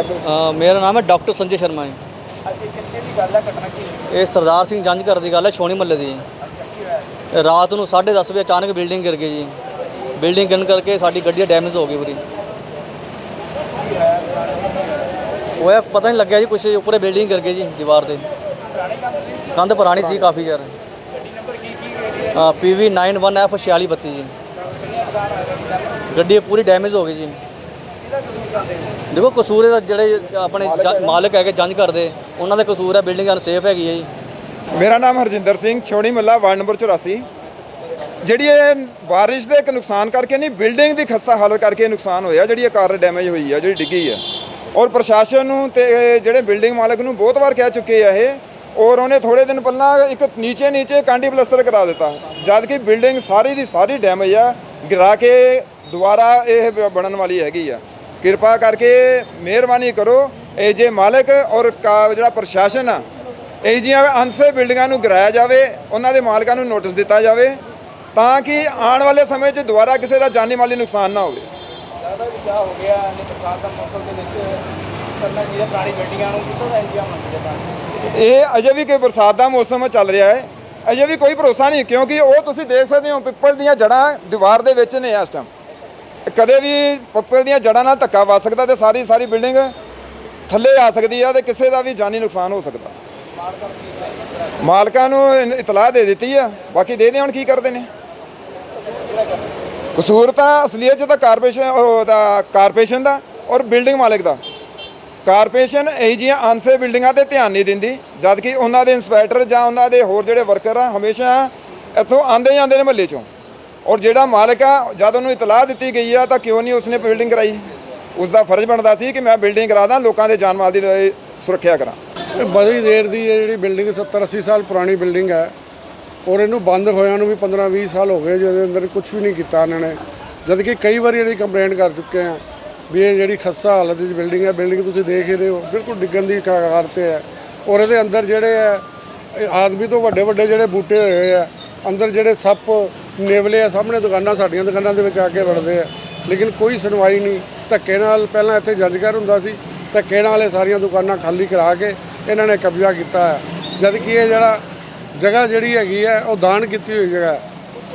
ਅ, ਮੇਰਾ ਨਾਮ ਹੈ ਡਾਕਟਰ ਸੰਜੇ ਸ਼ਰਮਾ ਜੀ। ਅੱਜ ਇਹ ਕਿੱਥੇ ਦੀ ਗੱਲ ਹੈ ਘਟਨਾ ਕੀ ਹੋਈ? ਇਹ ਸਰਦਾਰ ਸਿੰਘ ਜੰਝ ਘਰ ਦੀ ਗੱਲ ਹੈ ਛੋਣੀ ਮੱਲੇ ਦੀ। ਜੀ ਅੱਛਾ ਕੀ ਹੋਇਆ? ਇਹ ਰਾਤ ਨੂੰ 10:30 ਵਜੇ ਅਚਾਨਕ ਬਿਲਡਿੰਗ ਗਿਰ ਗਈ ਜੀ। ਬਿਲਡਿੰਗ ਗਿਰਨ ਕਰਕੇ ਸਾਡੀ ਗੱਡੀ ਡੈਮੇਜ ਹੋ ਗਈ ਪੂਰੀ। ਹੋਇਆ? ਪਤਾ ਨਹੀਂ ਲੱਗਿਆ ਜੀ ਕੁਛ ਉੱਪਰੇ ਬਿਲਡਿੰਗ ਗਿਰ ਗਈ ਜੀ ਦੀਵਾਰ ਤੇ। ਪੁਰਾਣੇ ਕੰਮ ਸੀ? ਕੰਧ ਪੁਰਾਣੀ ਸੀ ਕਾਫੀ ਯਾਰ ਗੱਡੀ ਨੰਬਰ ਕੀ ਕੀ ਹੈ ਪੀਵੀ 91F 4632 ਜੀ। ਗੱਡੀ ਗੱਡੀ ਪੂਰੀ ਡੈਮੇਜ ਹੋ ਗਈ ਜੀ। ਕਸੂਰ ਦੇਖੋ ਕਸੂਰ ਇਹਦਾ ਜਿਹੜੇ ਆਪਣੇ ਜ- ਮਾਲਕ ਹੈਗੇ ਜੰਜ ਘਰ ਦੇ, ਉਹਨਾਂ ਦਾ ਕਸੂਰ ਹੈ ਬਿਲਡਿੰਗ ਅਨਸੇਫ ਹੈਗੀ ਹੈ ਜੀ। ਮੇਰਾ ਨਾਮ ਹਰਜਿੰਦਰ ਸਿੰਘ, ਛੋਣੀ ਮੱਲਾ, ਵਾਰਡ ਨੰਬਰ 84 ਜਿਹੜੀ ਇਹ ਬਾਰਿਸ਼ ਦੇ ਇੱਕ ਨੁਕਸਾਨ ਕਰਕੇ ਨਹੀਂ ਬਿਲਡਿੰਗ ਦੀ ਖਸਤਾ ਹਾਲਤ ਕਰਕੇ ਨੁਕਸਾਨ ਹੋਇਆ, ਜਿਹੜੀ ਇਹ ਕਾਰ ਡੈਮੇਜ ਹੋਈ ਆ, ਜਿਹੜੀ ਡਿੱਗੀ ਆ। ਔਰ ਪ੍ਰਸ਼ਾਸਨ ਨੂੰ ਤੇ ਜਿਹੜੇ ਬਿਲਡਿੰਗ ਮਾਲਕ ਨੂੰ ਬਹੁਤ ਵਾਰ ਕਹਿ ਚੁੱਕੇ ਆ ਇਹ, ਔਰ ਉਹਨੇ ਥੋੜੇ ਦਿਨ ਪਹਿਲਾਂ ਇੱਕ ਨੀਚੇ ਨੀਚੇ ਕਾਂਡੀ ਪਲਸਤਰ ਕਰਾ ਦਿੱਤਾ। ਜਦ ਕਿ ਬਿਲਡਿੰਗ ਸਾਰੀ ਦੀ ਸਾਰੀ ਡੈਮੇਜ ਆ, ਗਿਰਾ ਕੇ ਦੁਬਾਰਾ ਇਹ ਬ- ਬਣਨ ਵਾਲੀ ਹੈਗੀ ਆ। ਕਿਰਪਾ ਕਰਕੇ ਮਿਹਰਬਾਨੀ ਕਰੋ। ਇਹ ਜੇ ਮਾਲਕ ਔਰ ਜਿਹੜਾ ਪ੍ਰਸ਼ਾਸਨ ਆ ਇਹ ਜੀਆਂ ਅਨਸੇ ਬਿਲਡਿੰਗਾਂ ਨੂੰ ਗਿਰਾਇਆ ਜਾਵੇ ਉਹਨਾਂ ਦੇ ਮਾਲਕਾਂ ਨੂੰ ਨੋਟਿਸ ਦਿੱਤਾ ਜਾਵੇ ਤਾਂ ਕਿ ਆਉਣ ਵਾਲੇ ਸਮੇਂ 'ਚ ਦੁਬਾਰਾ ਕਿਸੇ ਦਾ ਜਾਨੀ ਮਾਲੀ ਨੁਕਸਾਨ ਨਾ ਹੋਵੇ। ਹੋ ਗਿਆ ਨੇ ਦਾ ਮੌਸਮ ਦੇ ਵਿੱਚ ਇਹ ਅਜੇ ਵੀ ਕੋਈ ਬਰਸਾਤ ਦਾ ਮੌਸਮ ਚੱਲ ਰਿਹਾ ਹੈ। ਅਜੇ ਵੀ ਕੋਈ ਭਰੋਸਾ ਨਹੀਂ ਕਿਉਂਕਿ ਉਹ ਤੁਸੀਂ ਦੇਖ ਸਕਦੇ ਹੋ ਪਿੱਪਲ ਦੀਆਂ ਜੜਾਂ ਦੀਵਾਰ ਦੇ ਵਿੱਚ ਨੇ ਇਸ ਟਾਈਮ ਕਦੇ ਵੀ ਪਿੱਪਲ ਦੀਆਂ ਜੜਾਂ ਨਾਲ ਧੱਕਾ ਵੱਜ ਸਕਦਾ ਤੇ ਸਾਰੀ ਸਾਰੀ ਬਿਲਡਿੰਗ ਥੱਲੇ ਆ ਸਕਦੀ ਆ ਤੇ ਕਿਸੇ ਦਾ ਵੀ ਜਾਨੀ ਨੁਕਸਾਨ ਹੋ ਸਕਦਾ। ਮਾਲਕਾਂ ਨੂੰ ਇਤਲਾਹ ਦੇ ਦਿੱਤੀ ਆ, ਬਾਕੀ ਦੇ ਦੇ ਹੁਣ ਕੀ ਕਰਦੇ ਨੇ? ਕਸੂਰ ਤਾਂ ਅਸਲੀਅਤ 'ਚ ਤਾਂ ਕਾਰਪੋਰੇਸ਼ਨ ਉਹਦਾ ਕਾਰਪੋਰੇਸ਼ਨ ਦਾ ਔਰ ਬਿਲਡਿੰਗ ਮਾਲਕ ਦਾ। ਕਾਰਪੋਰੇਸ਼ਨ ਇਹ ਜਿਹੀਆਂ ਆਨਸੇ ਬਿਲਡਿੰਗਾਂ ਤੇ ਧਿਆਨ ਨਹੀਂ ਦਿੰਦੀ ਜਦ ਕਿ ਉਹਨਾਂ ਦੇ ਇੰਸਪੈਕਟਰ ਜਾਂ ਉਹਨਾਂ ਦੇ ਹੋਰ ਜਿਹੜੇ ਵਰਕਰ ਆ, ਹਮੇਸ਼ਾ ਇੱਥੋਂ ਆਂਦੇ ਜਾਂਦੇ ਨੇ ਮਹੱਲੇ ਚੋਂ। ਔਰ ਜਿਹੜਾ ਮਾਲਕ ਆ, ਜਦ ਉਹਨੂੰ ਇਤਲਾਹ ਦਿੱਤੀ ਗਈ ਆ, ਤਾਂ ਕਿਉਂ ਨਹੀਂ ਉਸਨੇ ਬਿਲਡਿੰਗ ਕਰਾਈ? ਉਸ ਦਾ ਫਰਜ਼ ਬਣਦਾ ਸੀ ਕਿ ਮੈਂ ਬਿਲਡਿੰਗ ਕਰਾ ਦਾਂ, ਲੋਕਾਂ ਦੇ ਜਾਨ ਮਾਲ ਦੀ ਸੁਰੱਖਿਆ ਕਰਾਂ। ਇਹ ਬੜੀ ਦੇਰ ਦੀ ਇਹ ਜਿਹੜੀ ਬਿਲਡਿੰਗ 70 80 ਸਾਲ ਪੁਰਾਣੀ ਬਿਲਡਿੰਗ ਹੈ, ਔਰ ਇਹਨੂੰ ਬੰਦ ਹੋਇਆਂ ਨੂੰ ਵੀ 15 20 ਸਾਲ ਹੋ ਗਏ, ਜਿਹਦੇ ਅੰਦਰ ਕੁਝ ਵੀ ਨਹੀਂ ਕੀਤਾ ਇਹਨਾਂ ਨੇ। ਜਦ ਕਿ ਕਈ ਵਾਰੀ ਇਹਦੀ ਕੰਪਲੇਂਟ ਕਰ ਚੁੱਕੇ ਆ, ਵੀ ਇਹ ਜਿਹੜੀ ਖੱਸਾ ਹਾਲਤ ਵਿੱਚ ਬਿਲਡਿੰਗ ਹੈ, ਬਿਲਡਿੰਗ ਤੁਸੀਂ ਦੇਖ ਹੀ ਰਹੇ ਹੋ, ਬਿਲਕੁਲ ਡਿੱਗਣ ਦੀ ਕਗਾਰ ਤੇ ਹੈ। ਔਰ ਇਹਦੇ ਅੰਦਰ ਜਿਹੜੇ ਹੈ, ਇਹ ਆਦਮੀ ਤੋਂ ਵੱਡੇ ਵੱਡੇ ਜਿਹੜੇ ਬੂਟੇ ਹੋਏ ਹੋਏ ਆ, ਅੰਦਰ ਜਿਹੜੇ ਸੱਪ ਨੇਵਲੇ ਆ, ਸਾਹਮਣੇ ਦੁਕਾਨਾਂ, ਸਾਡੀਆਂ ਦੁਕਾਨਾਂ ਦੇ ਵਿੱਚ ਆ ਕੇ ਵੜਦੇ ਆ। ਲੇਕਿਨ ਕੋਈ ਸੁਣਵਾਈ ਨਹੀਂ। ਧੱਕੇ ਨਾਲ ਪਹਿਲਾਂ ਇੱਥੇ ਜੱਜਗਰ ਹੁੰਦਾ ਸੀ। ਧੱਕੇ ਨਾਲ ਇਹ ਸਾਰੀਆਂ ਦੁਕਾਨਾਂ ਖਾਲੀ ਕਰਾ ਕੇ ਇਹਨਾਂ ਨੇ ਕਬਜ਼ਾ ਕੀਤਾ ਹੈ ਜਦ ਕਿ ਇਹ ਜਿਹੜਾ ਜਗ੍ਹਾ ਜਿਹੜੀ ਹੈਗੀ ਹੈ ਉਹ ਦਾਨ ਕੀਤੀ ਹੋਈ ਜਗ੍ਹਾ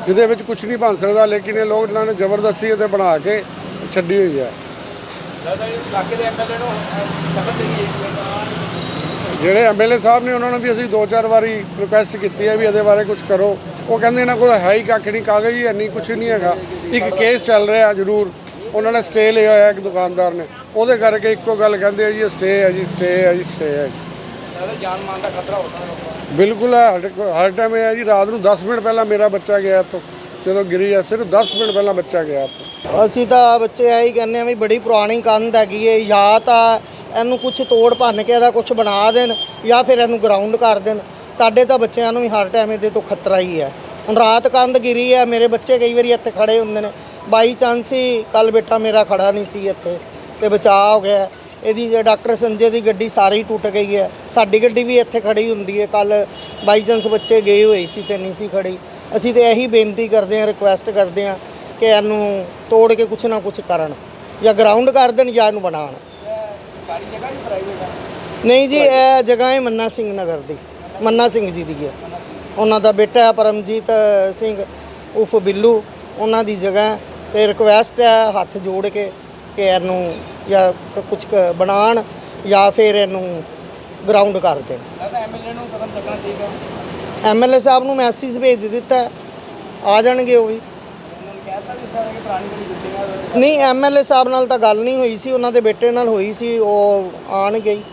ਜਿਹਦੇ ਵਿੱਚ ਕੁਝ ਨਹੀਂ ਬਣ ਸਕਦਾ, ਲੇਕਿਨ ਇਹ ਲੋਕ ਇਹਨਾਂ ਨੇ ਜ਼ਬਰਦਸਤੀ ਇਹਦੇ ਬਣਾ ਕੇ ਛੱਡੀ ਹੋਈ ਹੈ ਜ਼ਿਆਦਾ ਇਲਾਕੇ ਦੇ ਐਮਐਲਏ ਜਿਹੜੇ ਐਮਐਲਏ ਸਾਹਿਬ ਨੇ ਉਹਨਾਂ ਨੂੰ ਵੀ ਅਸੀਂ ਦੋ ਚਾਰ ਵਾਰੀ ਰਿਕੁਐਸਟ ਕੀਤੀ ਹੈ ਵੀ ਇਹਦੇ ਬਾਰੇ ਕੁਝ ਕਰੋ। ਉਹ ਕਹਿੰਦੇ ਇਹਨਾਂ ਕੋਲ ਹੈ ਹੀ ਕੱਖ ਨਹੀਂ ਕਾਗਜ਼ ਹੀ ਹੈ ਨਹੀਂ ਕੁਝ ਨਹੀਂ ਹੈਗਾ। ਇੱਕ ਕੇਸ ਚੱਲ ਰਿਹਾ ਜ਼ਰੂਰ। ਉਹਨਾਂ ਨੇ ਸਟੇ ਲਿਆ ਹੋਇਆ ਇੱਕ ਦੁਕਾਨਦਾਰ ਨੇ। ਉਹਦੇ ਕਰਕੇ ਇੱਕੋ ਗੱਲ ਕਹਿੰਦੇ ਆ ਜੀ ਸਟੇ ਹੈ ਜੀ ਸਟੇ ਹੈ ਜੀ ਸਟੇ ਹੈ ਜੀ। ਜਾਨ ਮਾਲ ਦਾ ਖਤਰਾ ਹੁੰਦਾ ਬਿਲਕੁਲ ਹੈ ਹਰ ਟਾਈਮ ਇਹ ਹੈ ਜੀ ਰਾਤ ਨੂੰ 10 ਮਿੰਟ ਪਹਿਲਾਂ ਮੇਰਾ ਬੱਚਾ ਗਿਆ ਇੱਥੋਂ। ਜਦੋਂ ਗਿਰੀ ਹੈ ਸਿਰਫ 10 ਮਿੰਟ ਪਹਿਲਾਂ ਬੱਚਾ ਗਿਆ ਇੱਥੋਂ। ਅਸੀਂ ਤਾਂ ਬੱਚੇ ਇਹੀ ਕਹਿੰਦੇ ਆ ਵੀ ਬੜੀ ਪੁਰਾਣੀ ਕੰਧ ਹੈਗੀ ਏ ਜਾਂ ਤਾਂ ਇਹਨੂੰ ਕੁਝ ਤੋੜ ਭੰਨ ਕੇ ਇਹਦਾ ਕੁਝ ਬਣਾ ਦੇਣ ਜਾਂ ਫਿਰ ਇਹਨੂੰ ਗਰਾਊਂਡ ਕਰ ਦੇਣ। ਸਾਡੇ ਤਾਂ ਬੱਚਿਆਂ ਨੂੰ ਵੀ ਹਰ ਟਾਈਮ ਇਹਦੇ ਤੋਂ ਖਤਰਾ ਹੀ ਹੈ। ਹੁਣ ਰਾਤ ਕੰਧ ਗਿਰੀ ਹੈ ਮੇਰੇ ਬੱਚੇ ਕਈ ਵਾਰੀ ਇੱਥੇ ਖੜੇ ਹੁੰਦੇ ਨੇ। ਬਾਈ ਚਾਂਸ ਹੀ ਕੱਲ ਬੇਟਾ ਮੇਰਾ ਖੜਾ ਨਹੀਂ ਸੀ ਇੱਥੇ ਤੇ ਬਚਾਅ ਹੋ ਗਿਆ। ਇਹਦੀ ਜੇ ਡਾਕਟਰ ਸੰਜੇ ਦੀ ਗੱਡੀ ਸਾਰੀ ਟੁੱਟ ਗਈ ਹੈ। ਸਾਡੀ ਗੱਡੀ ਵੀ ਇੱਥੇ ਖੜੀ ਹੁੰਦੀ ਹੈ। ਕੱਲ ਬਾਈ ਚਾਂਸ ਬੱਚੇ ਗਏ ਹੋਏ ਸੀ ਤੇ ਨਹੀਂ ਸੀ ਖੜੀ। ਅਸੀਂ ਤੇ ਇਹੀ ਬੇਨਤੀ ਕਰਦੇ ਹਾਂ ਰਿਕੁਐਸਟ ਕਰਦੇ ਹਾਂ ਕਿ ਇਹਨੂੰ ਤੋੜ ਕੇ ਕੁਛ ਨਾ ਕੁਛ ਕਰਨ। ਜਾਂ ਗਰਾਊਂਡ ਕਰ ਦੇਣ ਜਾਂ ਇਹਨੂੰ ਬਣਾਉਣ। ਨਹੀਂ ਜੀ ਇਹ ਜਗ੍ਹਾ ਹੈ ਮੰਨਾ ਸਿੰਘ ਨਗਰ ਦੀ। ਮੰਨਾ ਸਿੰਘ ਜੀ ਦੀ ਹੈ। ਉਹਨਾਂ ਦਾ ਬੇਟਾ ਹੈ ਪਰਮਜੀਤ ਸਿੰਘ ਉਫ ਬਿੱਲੂ। ਉਹਨਾਂ ਦੀ ਜਗ੍ਹਾ ਤੇ ਰਿਕੁਐਸਟ ਹੈ ਹੱਥ ਜੋੜ ਕੇ ਕਿ ਇਹਨੂੰ ਜਾਂ ਕੁਝ ਬਣਾਉਣ ਜਾਂ ਫਿਰ ਇਹਨੂੰ ਗਰਾਊਂਡ ਕਰ ਦੇਣ। ਐਮਐਲਏ ਨੂੰ ਕਦਮ ਚੱਕਣਾ ਚਾਹੀਦਾ ਐਮਐਲਏ ਸਾਹਿਬ ਨੂੰ ਮੈਸੇਜ ਭੇਜ ਦਿੱਤਾ। ਆ ਜਾਣਗੇ ਉਹ ਵੀ। ਨਹੀਂ ਐਮਐਲਏ ਸਾਹਿਬ ਨਾਲ ਤਾਂ ਗੱਲ ਨਹੀਂ ਹੋਈ ਸੀ। ਉਹਨਾਂ ਦੇ ਬੇਟੇ ਨਾਲ ਹੋਈ ਸੀ। ਉਹ ਆਣਗੇ ਹੀ।